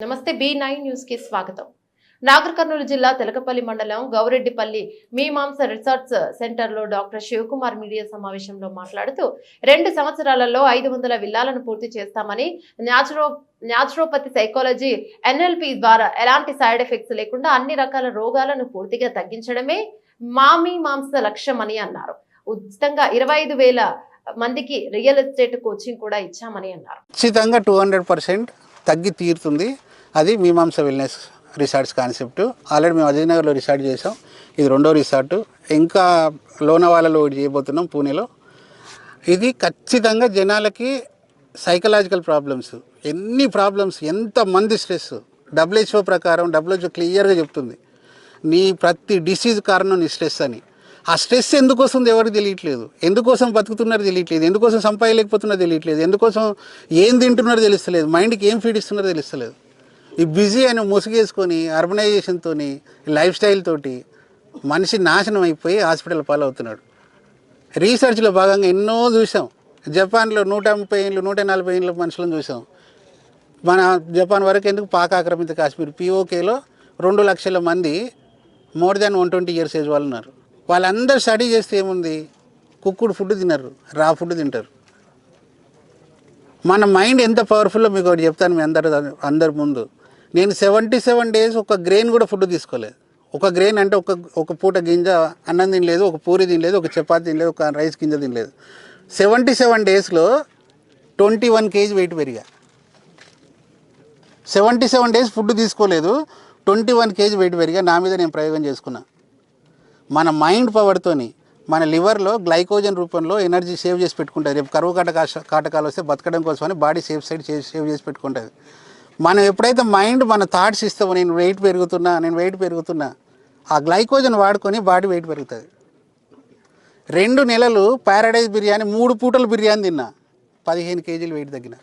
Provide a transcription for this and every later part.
నమస్తే B nine న్యూస్కి స్వాగతం. నాగర్ కర్నూలు జిల్లా తెలకపల్లి మండలం గౌరెడ్డిపల్లి మీమాంస రిసార్ట్స్ సెంటర్లో డాక్టర్ శివకుమార్ మీడియా సమావేశంలో మాట్లాడుతూ రెండు సంవత్సరాలలో ఐదు వందల విల్లాలను పూర్తి చేస్తామని న్యాచురో న్యాచురోపతి సైకాలజీ ఎన్ఎల్పి ద్వారా ఎలాంటి సైడ్ ఎఫెక్ట్స్ లేకుండా అన్ని రకాల రోగాలను పూర్తిగా తగ్గించడమే మా మీమాంస లక్ష్యమని అన్నారు. ఉచితంగా ఇరవై ఐదు వేల మందికి రియల్ ఎస్టేట్ కోచింగ్ కూడా ఇచ్చామని అన్నారు. ఖచ్చితంగా టూ హండ్రెడ్ పర్సెంట్ తగ్గి తీరుతుంది. అది మీమాంస వెల్నెస్ రిసార్ట్స్ కాన్సెప్ట్ ఆల్రెడీ మేము అజయనగర్లో రిసార్ట్ చేసాం ఇది రెండో రిసార్ట్ ఇంకా లోనవాలలో ఒకటి చేయబోతున్నాం పూణేలో. ఇది ఖచ్చితంగా జనాలకి సైకలాజికల్ ప్రాబ్లమ్స్ ఎన్ని ప్రాబ్లమ్స్ ఎంతమంది స్ట్రెస్ డబ్ల్యూహెచ్ఓ ప్రకారం డబ్ల్యూహెచ్ఓ క్లియర్గా చెప్తుంది. నీ ప్రతి డిసీజ్ కారణం నీ స్ట్రెస్ అని. ఆ స్ట్రెస్ ఎందుకోసం ఎవరికి తెలియట్లేదు? ఎందుకోసం బతుకుతున్నారో తెలియట్లేదు? ఎందుకోసం సంపాదలేకపోతున్నారో తెలియట్లేదు? ఎందుకోసం ఏం తింటున్నారో తెలుస్తలేదు? మైండ్కి ఏం ఫీడ్ ఇస్తున్నారో తెలుస్తలేదు. ఈ బిజీ అని ముసుగేసుకొని అర్బనైజేషన్తో లైఫ్ స్టైల్ తోటి మనిషి నాశనం అయిపోయి హాస్పిటల్ పాలవుతున్నాడు. రీసెర్చ్లో భాగంగా ఎన్నో చూసాం. జపాన్లో నూట ముప్పై ఏళ్ళు నూట నలభై ఏళ్ళ మనుషులను చూసాం. మన జపాన్ వరకు ఎందుకు పాక ఆక్రమిత కాశ్మీర్? పిఓకేలో రెండు లక్షల మంది more than one twenty years age వాళ్ళు ఉన్నారు. వాళ్ళందరూ స్టడీ చేస్తే ఏముంది? కుక్కుడు ఫుడ్ తినరు రా ఫుడ్ తింటారు. మన మైండ్ ఎంత పవర్ఫుల్లో మీకు ఒకటి చెప్తాను మీ అందరు అందరి ముందు. నేను సెవెంటీ సెవెన్ డేస్ ఒక గ్రెయిన్ కూడా ఫుడ్ తీసుకోలేదు. ఒక గ్రెయిన్ అంటే ఒక ఒక పూట గింజ అన్నం తినలేదు ఒక పూరి తినలేదు ఒక చపాతి తినలేదు ఒక రైస్ గింజ తినలేదు. సెవెంటీ సెవెన్ డేస్లో ట్వంటీ వన్ కేజీ వెయిట్ పెరిగా. సెవెంటీ సెవెన్ డేస్ ఫుడ్ తీసుకోలేదు ట్వంటీ వన్ కేజీ వెయిట్ పెరిగా నా మీద నేను ప్రయోగం చేసుకున్నా. మన మైండ్ పవర్తోని మన లివర్లో గ్లైకోజన్ రూపంలో ఎనర్జీ సేవ్ చేసి పెట్టుకుంటుంది. రేపు కరువు కాటక కాటకాలు వస్తే బతకడం కోసమని బాడీ సేఫ్ సైడ్ సేవ్ చేసి పెట్టుకుంటుంది. మనం ఎప్పుడైతే మైండ్ మన థాట్స్ ఇస్తామో నేను వెయిట్ పెరుగుతున్నా నేను వెయిట్ పెరుగుతున్నా ఆ గ్లైకోజన్ వాడుకొని బాడీ వెయిట్ పెరుగుతుంది. రెండు నెలలు ప్యారడైజ్ బిర్యానీ మూడు పూటలు బిర్యానీ తిన్నా పదిహేను కేజీలు వెయిట్ తగ్గిన.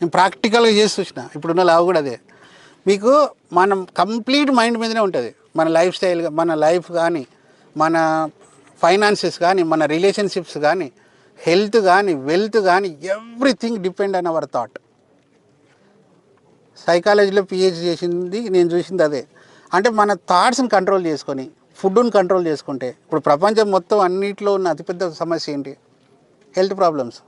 నేను ప్రాక్టికల్గా చేసి చూసిన ఇప్పుడున్న లావు కూడా అదే. మీకు మనం కంప్లీట్ మైండ్ మీదనే ఉంటుంది. మన లైఫ్ స్టైల్ మన లైఫ్ కానీ మన ఫైనాన్సెస్ కానీ మన రిలేషన్షిప్స్ కానీ హెల్త్ కానీ వెల్త్ కానీ everything depend on our thought సైకాలజీలో పిహెచ్ చేసింది నేను చూసింది అదే. అంటే మన థాట్స్ని కంట్రోల్ చేసుకొని ఫుడ్ని కంట్రోల్ చేసుకుంటే ఇప్పుడు ప్రపంచం మొత్తం అన్నిట్లో ఉన్న అతిపెద్ద సమస్య ఏంటి? హెల్త్ ప్రాబ్లమ్స్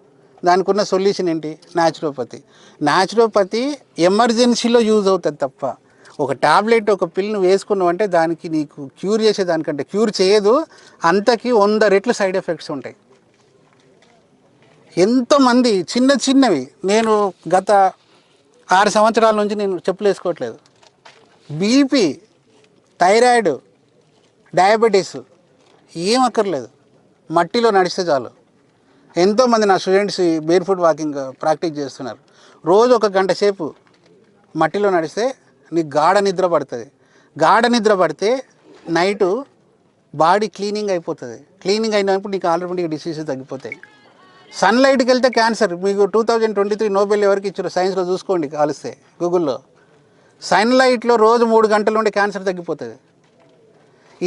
దానికి ఉన్న సొల్యూషన్ ఏంటి? న్యాచురోపతి న్యాచురోపతి ఎమర్జెన్సీలో యూజ్ అవుతుంది తప్ప ఒక టాబ్లెట్ ఒక పిల్ను వేసుకున్నావు అంటే దానికి నీకు క్యూర్ చేసే దానికంటే క్యూర్ చేయదు. అంతకి వంద రెట్లు సైడ్ ఎఫెక్ట్స్ ఉంటాయి. ఎంతోమంది చిన్న చిన్నవి నేను గత ఆరు సంవత్సరాల నుంచి నేను చెప్పులు వేసుకోవట్లేదు. బీపీ థైరాయిడ్ డయాబెటీస్ ఏం అక్కర్లేదు. మట్టిలో నడిస్తే చాలు. ఎంతోమంది నా students bare foot walking practice చేస్తున్నారు. రోజు ఒక గంట సేపు మట్టిలో నడిస్తే నీకు గాఢ నిద్ర పడుతుంది. గాఢ నిద్ర పడితే నైటు బాడీ క్లీనింగ్ అయిపోతుంది. క్లీనింగ్ అయినప్పుడు నీకు ఆల్రెడీ డిసీజెస్ తగ్గిపోతాయి. సన్లైట్కి వెళ్తే క్యాన్సర్. మీకు two thousand twenty three Nobel ఎవరికి ఇచ్చారు సైన్స్లో చూసుకోండి కాలిస్తే గూగుల్లో. సన్లైట్లో రోజు మూడు గంటలు ఉండే క్యాన్సర్ తగ్గిపోతుంది.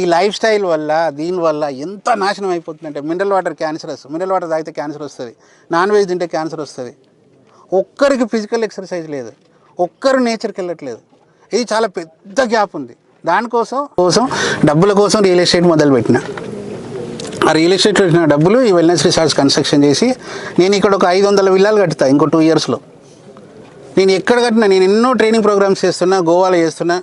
ఈ లైఫ్ స్టైల్ వల్ల దీనివల్ల ఎంత నాశనం అయిపోతుందంటే మినరల్ వాటర్ క్యాన్సర్ వస్తుంది మినరల్ వాటర్ తాగితే క్యాన్సర్ వస్తుంది నాన్ వెజ్ తింటే క్యాన్సర్ వస్తుంది. ఒక్కరికి ఫిజికల్ ఎక్సర్సైజ్ లేదు ఒక్కరు నేచర్కి వెళ్ళట్లేదు. ఇది చాలా పెద్ద గ్యాప్ ఉంది. దానికోసం కోసం డబ్బుల కోసం రియల్ ఎస్టేట్ మొదలుపెట్టిన. ఆ రియల్ ఎస్టేట్లో వచ్చిన డబ్బులు ఈ వెల్నెస్ రిసార్ట్స్ కన్స్ట్రక్షన్ చేసి నేను ఇక్కడ ఒక ఐదు వందల విల్లాలు కట్టుతా ఇంకో టూ ఇయర్స్లో నేను ఎక్కడ కట్టినా నేను ఎన్నో ట్రైనింగ్ ప్రోగ్రామ్స్ చేస్తున్నా గోవాలో చేస్తున్నా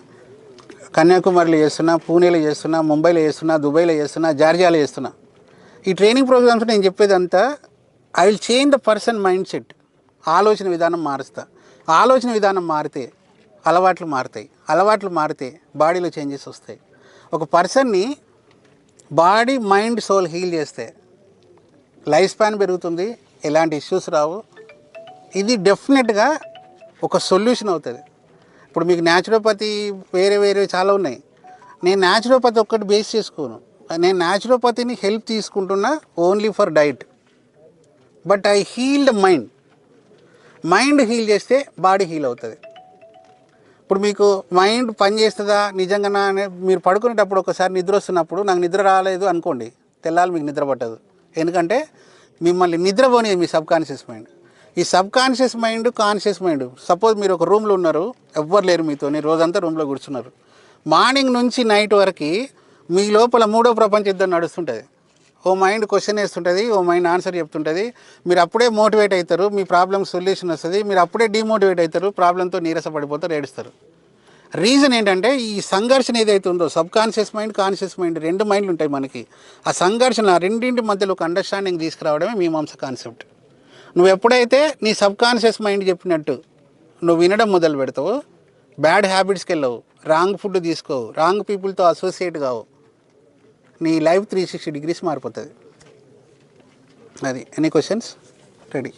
కన్యాకుమారిలో చేస్తున్నా పూణేలో చేస్తున్నా ముంబైలో చేస్తున్నా దుబాయ్లో చేస్తున్నా జార్జియాలో చేస్తున్నా. ఈ ట్రైనింగ్ ప్రోగ్రామ్స్ నేను చెప్పేదంతా I will change the person mindset ఆలోచన విధానం మారుస్తా. ఆలోచన విధానం మారితే అలవాట్లు మారుతాయి. అలవాట్లు మారితే బాడీలో చేంజెస్ వస్తాయి. ఒక పర్సన్ని బాడీ మైండ్ సోల్ హీల్ చేస్తే లైఫ్ స్పాన్ పెరుగుతుంది ఎలాంటి ఇష్యూస్ రావు. ఇది డెఫినెట్గా ఒక సొల్యూషన్ అవుతుంది. ఇప్పుడు మీకు న్యాచురోపతి వేరే వేరే చాలా ఉన్నాయి. నేను న్యాచురోపతి ఒక్కటి బేస్ చేసుకోను. నేను న్యాచురోపతిని హెల్ప్ తీసుకుంటున్నా only for diet. But I healed mind. Mind heal చేస్తే బాడీ హీల్ అవుతుంది. ఇప్పుడు మీకు మైండ్ పని చేస్తుందా నిజంగానా మీరు పడుకునేటప్పుడు ఒకసారి నిద్ర వస్తున్నప్పుడు నాకు నిద్ర రాలేదు అనుకోండి తెల్లాలి మీకు నిద్ర పట్టదు. ఎందుకంటే మిమ్మల్ని నిద్రపోని మీ సబ్ కాన్షియస్ మైండ్. ఈ subconscious mind conscious mind suppose మీరు ఒక రూమ్లో ఉన్నారు ఎవ్వరు లేరు మీతో రోజంతా రూమ్లో కూర్చున్నారు. మార్నింగ్ నుంచి నైట్ వరకు మీ లోపల మూడో ప్రపంచ యుద్ధం నడుస్తుంటుంది. ఓ మైండ్ క్వశ్చన్ వేస్తుంటుంది ఓ మైండ్ ఆన్సర్ చెప్తుంటుంది. మీరు అప్పుడే మోటివేట్ అవుతారు మీ ప్రాబ్లమ్ సొల్యూషన్ వస్తుంది. మీరు అప్పుడే డిమోటివేట్ అవుతారు ప్రాబ్లంతో నీరసపడిపోతారు ఏడుస్తారు. రీజన్ ఏంటంటే ఈ సంఘర్షణ ఏదైతే ఉందో subconscious mind conscious mind రెండు మైండ్లు ఉంటాయి మనకి. ఆ సంఘర్షణ రెండింటి మధ్యలో ఒక అండర్స్టాండింగ్ తీసుకురావడమే మీమాంస కాన్సెప్ట్. నువ్వు ఎప్పుడైతే నీ సబ్ కాన్షియస్ మైండ్ చెప్పినట్టు నువ్వు వినడం మొదలు పెడతావు బ్యాడ్ హ్యాబిట్స్కి వెళ్ళవు. రాంగ్ ఫుడ్ తీసుకోవు. రాంగ్ పీపుల్తో అసోసియేట్ కావు. నీ లైఫ్ త్రీ సిక్స్టీ డిగ్రీస్ మారిపోతుంది. అది. Any questions ready